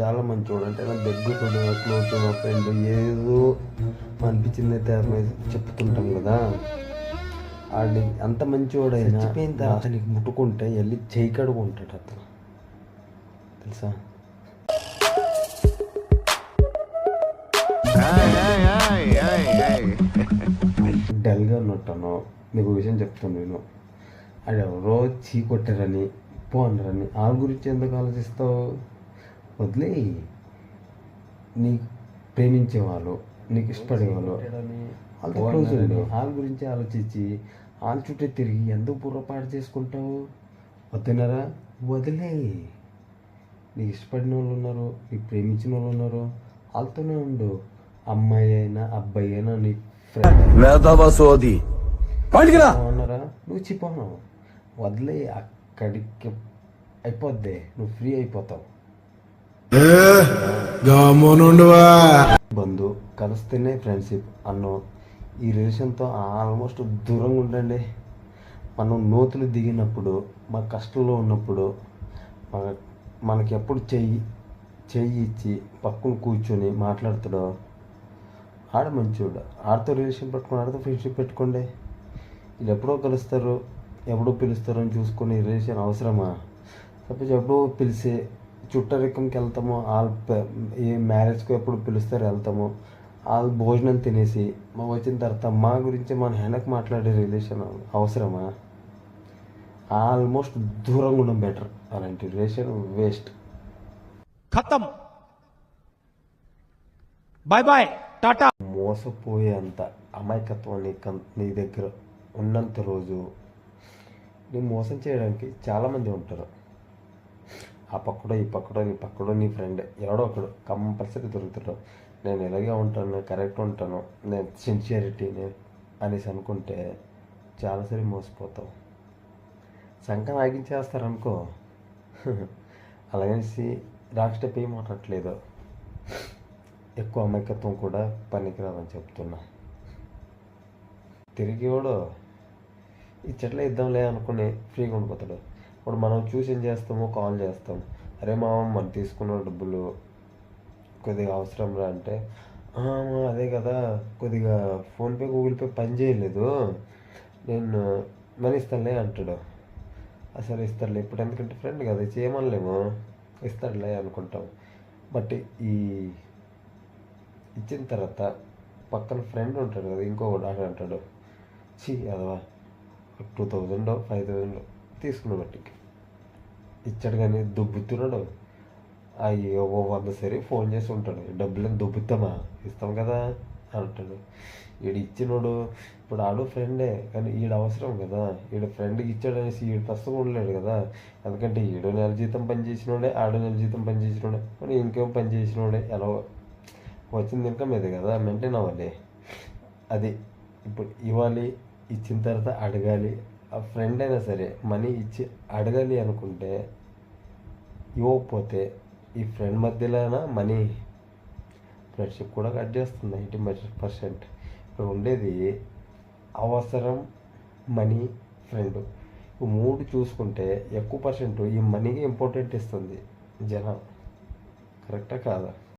చాలా మంచోడు. అంటే నా దగ్గర క్లోజ్ ఫ్రెండ్ ఏదో అనిపించింది అయితే చెప్తుంటాం కదా. ఆడి అంత మంచివాడైనా చచ్చిపోయిన తర్వాత నీకు ముట్టుకుంటే వెళ్ళి చేయి కడుగుంటాడు అతను. తెలుసా? డల్గా ఉన్నట్టాను నీకు విషయం చెప్తాను నేను. అది ఎవరో చీ కొట్టారని పో అన్నారని వాళ్ళ గురించి ఎందుకు ఆలోచిస్తావు? వదిలే. నీకు ప్రేమించే వాళ్ళు నీకు ఇష్టపడే వాళ్ళు వాళ్ళతో క్లోజ్ ఉండు. వాళ్ళ గురించి ఆలోచించి వాళ్ళ చుట్టూ తిరిగి ఎందుకు బుర్రపాటు చేసుకుంటావు? వద్దున్నారా? వదిలే. నీకు ఇష్టపడిన వాళ్ళు ఉన్నారు నీకు ప్రేమించిన వాళ్ళు ఉన్నారు వాళ్ళతోనే ఉండు. అమ్మాయి అయినా అబ్బాయి అయినా నీ ఫ్రెండ్ సోది అన్నారా నువ్వు చిపోను వదిలే అక్కడికి అయిపోద్ది. నువ్వు ఫ్రీ అయిపోతావు. బంధు కలిస్తేనే ఫ్రెండ్షిప్ అన్నో. ఈ రిలేషన్తో ఆల్మోస్ట్ దూరంగా ఉండండి. మనం నూతులు దిగినప్పుడు మన కష్టంలో ఉన్నప్పుడు మన మనకి ఎప్పుడు చెయ్యి చెయ్యి ఇచ్చి పక్కన కూర్చొని మాట్లాడతాడో. ఆడ మంచోడు. ఆడితో రిలేషన్ పెట్టుకుని ఆడితో ఫ్రెండ్షిప్ పెట్టుకోండి. వీళ్ళు ఎప్పుడో కలుస్తారు ఎప్పుడో పిలుస్తారు అని చూసుకునే రిలేషన్ అవసరమా? సపోజ్ ఎప్పుడో పిలిచే చుట్టరికంకి వెళ్తాము వాళ్ళ ఈ మ్యారేజ్కి ఎప్పుడు పిలుస్తారు వెళ్తాము. వాళ్ళు భోజనం తినేసి మా వచ్చిన తర్వాత మా గురించి మన హెనక్ మాట్లాడే రిలేషన్ అవసరమా? ఆల్మోస్ట్ దూరంగా ఉండడం బెటర్. అలాంటి రిలేషన్ వేస్ట్. ఖతం. Bye bye tata. మోసపోయేంత అమాయకత్వం నీ నీ దగ్గర ఉన్నంత రోజు నువ్వు మోసం చేయడానికి చాలామంది ఉంటారు. ఆ పక్కడో ఈ పక్కడో నీ పక్కడో నీ ఫ్రెండ్ ఎవడో ఒకడు కంపల్సరీ దొరుకుతాడు. నేను ఇలాగే ఉంటాను కరెక్ట్ ఉంటాను నేను సిన్సియరిటీ అనేసి అనుకుంటే చాలాసారి మోసపోతావు. సంకం ఆగించేస్తారనుకో. అలాగనేసి రాక్ స్టెప్ ఏం మాట్లాడట్లేదు. ఎక్కువ అమాయకత్వం కూడా పనికిరాదని చెప్తున్నా. తిరిగి వాడు ఇచ్చట్లే ఇద్దాంలే అనుకుని ఫ్రీగా ఉండిపోతాడు. ఇప్పుడు మనం చూసి ఏం చేస్తామో కాల్ చేస్తాం. అరే మామ మనం తీసుకున్న డబ్బులు కొద్దిగా అవసరం రా అంటే అదే కదా కొద్దిగా ఫోన్పే గూగుల్ పే పని చేయలేదు. నేను మనీ ఇస్తానులే అంటాడు. అసలు ఇస్తాడులే ఇప్పుడు ఎందుకంటే ఫ్రెండ్ కదా చేయమనలేము. ఇస్తాడులే అనుకుంటాం. బట్ ఈ ఇచ్చిన తర్వాత పక్కన ఫ్రెండ్ ఉంటాడు కదా ఇంకొకడు డాక్టర్ అంటాడు చీ అదవా టూ థౌజండ్ ఫైవ్ థౌజండ్ తీసుకున్నాడు బట్టి ఇచ్చాడు కానీ దుబ్బుతున్నాడు. అయ్యో ఓ వంద సరే ఫోన్ చేసి ఉంటాడు. డబ్బులను దుబ్బుతామా? ఇస్తాం కదా అంటాడు. ఈడు ఇచ్చినోడు ఇప్పుడు ఆడు ఫ్రెండే కానీ ఈడు అవసరం కదా. ఈడు ఫ్రెండ్కి ఇచ్చాడు అనేసి ఈడు ప్రస్తుతం ఉండలేడు కదా. ఎందుకంటే ఈడు నెల జీతం పని చేసినోడే ఆడు నెల జీతం పని చేసినోడే మరి ఇంకేం పని చేసినోడే? ఎలా వచ్చింది ఇన్కమ్ ఇదే కదా మెయింటైన్ అవ్వాలి. అది ఇప్పుడు ఇవ్వాలి ఇచ్చిన తర్వాత అడగాలి ఆ ఫ్రెండ్ అయినా సరే మనీ ఇచ్చి అడగాలి అనుకుంటే ఇవ్వకపోతే ఈ ఫ్రెండ్ మధ్యలోనా మనీ? ఫ్రెండ్షిప్ కూడా కట్ చేస్తుంది ఎయిటీ పర్సెంట్. ఇప్పుడు ఉండేది అవసరం మనీ ఫ్రెండ్ ఈ మూడు చూసుకుంటే ఎక్కువ పర్సెంట్ ఈ మనీకి ఇంపార్టెంట్ ఇస్తుంది జనం. కరెక్టా కాదా?